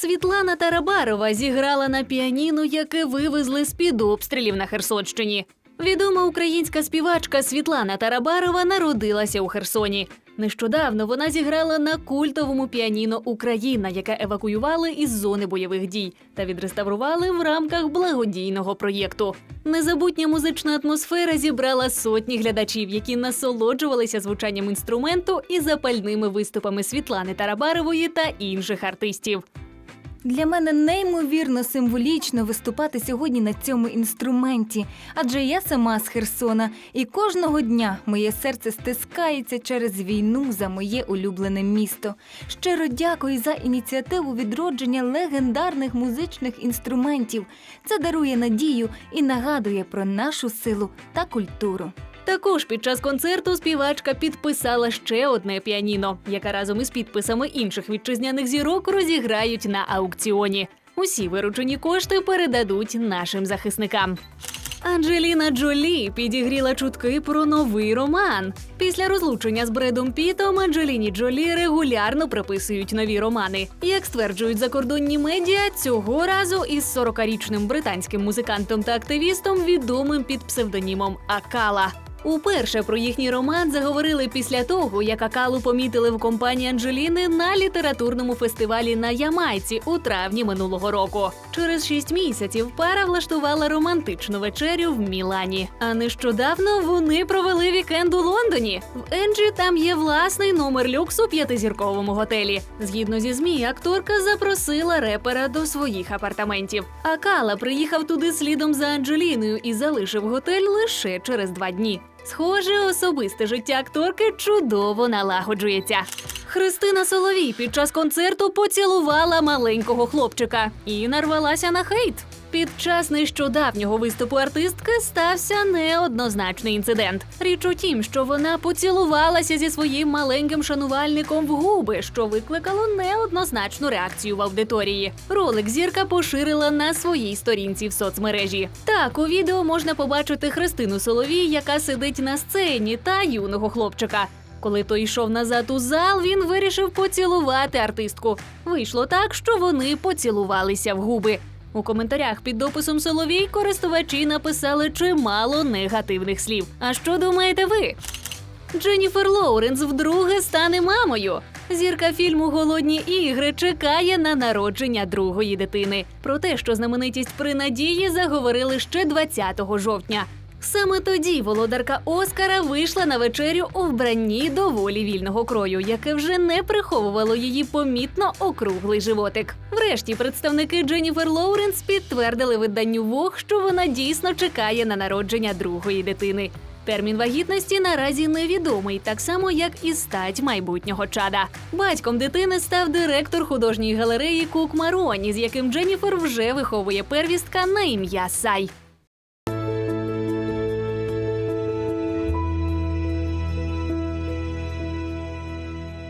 Світлана Тарабарова зіграла на піаніно, яке вивезли з під обстрілів на Херсонщині. Відома українська співачка Світлана Тарабарова народилася у Херсоні. Нещодавно вона зіграла на культовому піаніно Україна, яке евакуювали із зони бойових дій та відреставрували в рамках благодійного проєкту. Незабутня музична атмосфера зібрала сотні глядачів, які насолоджувалися звучанням інструменту і запальними виступами Світлани Тарабарової та інших артистів. Для мене неймовірно символічно виступати сьогодні на цьому інструменті, адже я сама з Херсона, і кожного дня моє серце стискається через війну за моє улюблене місто. Щиро дякую за ініціативу відродження легендарних музичних інструментів. Це дарує надію і нагадує про нашу силу та культуру. Також під час концерту співачка підписала ще одне піаніно, яке разом із підписами інших вітчизняних зірок розіграють на аукціоні. Усі виручені кошти передадуть нашим захисникам. Анджеліна Джолі підігріла чутки про новий роман. Після розлучення з Бредом Пітом Анджеліні Джолі регулярно приписують нові романи. Як стверджують закордонні медіа, цього разу із 40-річним британським музикантом та активістом, відомим під псевдонімом Акала. Уперше про їхній роман заговорили після того, як Акалу помітили в компанії Анджеліни на літературному фестивалі на Ямайці у травні минулого року. Через шість місяців пара влаштувала романтичну вечерю в Мілані. А нещодавно вони провели вікенд у Лондоні. В Енджі там є власний номер люксу у п'ятизірковому готелі. Згідно зі змі, акторка запросила репера до своїх апартаментів. Акала приїхав туди слідом за Анджеліною і залишив готель лише через два дні. Схоже, особисте життя акторки чудово налагоджується. Христина Соловій під час концерту поцілувала маленького хлопчика і нарвалася на хейт. Під час нещодавнього виступу артистки стався неоднозначний інцидент. Річ у тім, що вона поцілувалася зі своїм маленьким шанувальником в губи, що викликало неоднозначну реакцію в аудиторії. Ролик зірка поширила на своїй сторінці в соцмережі. Так, у відео можна побачити Христину Соловій, яка сидить на сцені, та юного хлопчика. Коли той йшов назад у зал, він вирішив поцілувати артистку. Вийшло так, що вони поцілувалися в губи. У коментарях під дописом Соловій користувачі написали чимало негативних слів. А що думаєте ви? Дженніфер Лоуренс вдруге стане мамою. Зірка фільму Голодні ігри чекає на народження другої дитини. Про те, що знаменитість при надії заговорили ще 20 жовтня. Саме тоді володарка Оскара вийшла на вечерю у вбранні доволі вільного крою, яке вже не приховувало її помітно округлий животик. Врешті представники Дженніфер Лоуренс підтвердили виданню Вог, що вона дійсно чекає на народження другої дитини. Термін вагітності наразі невідомий, так само як і стать майбутнього чада. Батьком дитини став директор художньої галереї Кук Мароні, з яким Дженніфер вже виховує первістка на ім'я Сай.